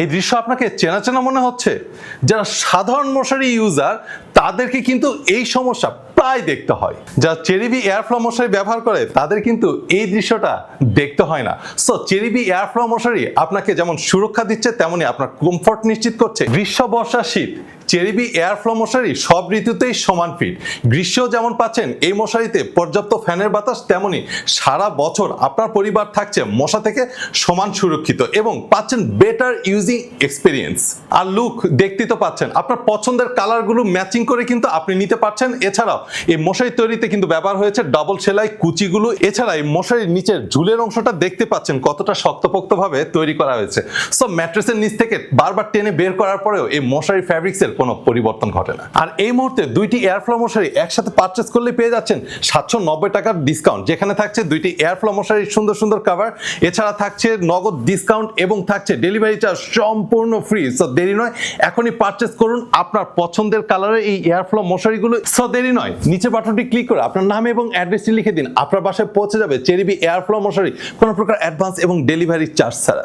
এই দৃশ্য আপনাকে চেনা চেনা মনে হচ্ছে? যারা সাধারণ মশারি ইউজার তাদেরকে কিন্তু এই সমস্যা প্রায় দেখতে হয়। যারা চেরিবি এয়ারফ্লো মশারি ব্যবহার করে, তাদের কিন্তু এই দৃশ্যটা দেখতে হয় না। সো চেরিবি এয়ারফ্লো মশারি আপনাকে যেমন সুরক্ষা দিচ্ছে তেমনই আপনার কমফর্ট নিশ্চিত করছে। গ্রীষ্ম বর্ষা শীত চেরিবি এয়ারফ্লো মশারি সব ঋতুতেই সমান ফিট গ্রীষ্মেও যেমন পাচ্ছেন, এই মশারিতে পর্যাপ্ত ফ্যানের বাতাস, তেমনি সারা বছর আপনার পরিবার থাকছে মশা থেকে সমান সুরক্ষিত এবং পাচ্ছেন বেটার ইউজিং এক্সপিরিয়েন্স আর লুক দেখতে তো পাচ্ছেন, আপনার পছন্দের কালারগুলো ম্যাচিং করে কিন্তু আপনি নিতে পারছেন। এছাড়াও, এই মশারি তৈরিতে কিন্তু ব্যবহার হয়েছে ডবল সেলাই কুচিগুলো। এছাড়া এই মশারির নিচের ঝুলের অংশটা দেখতে পাচ্ছেন কতটা শক্তপোক্তভাবে তৈরি করা হয়েছে। সো ম্যাট্রেসের নিচ থেকে বারবার টেনে বের করার পরেও এই মশারি ফ্যাব্রিক্সের কোনো পরিবর্তন ঘটে না। আর এই মুহূর্তে দুইটি এয়ার এয়ারফ্লো মশারি একসাথে পারচেস করলে পেয়ে যাচ্ছেন সাতশো নব্বই টাকার ডিসকাউন্ট যেখানে থাকছে দুইটি এয়ার এয়ারফ্লো মশারির সুন্দর সুন্দর কাভার এছাড়া থাকছে নগদ ডিসকাউন্ট এবং থাকছে ডেলিভারি চার্জ সম্পূর্ণ ফ্রি সো দেরি নয়, এখনই পারচেস করুন আপনার পছন্দের কালারের এই এয়ার এয়ারফ্লো মশারিগুলো সো দেরি নয়, নিচে বাটনটি ক্লিক করে আপনার নাম এবং অ্যাড্রেসটি লিখে দিন, আপনার বাসায় পৌঁছে যাবে চেরিবি এয়ার এয়ারফ্লো মশারি কোনো প্রকার অ্যাডভান্স এবং ডেলিভারি চার্জ ছাড়া।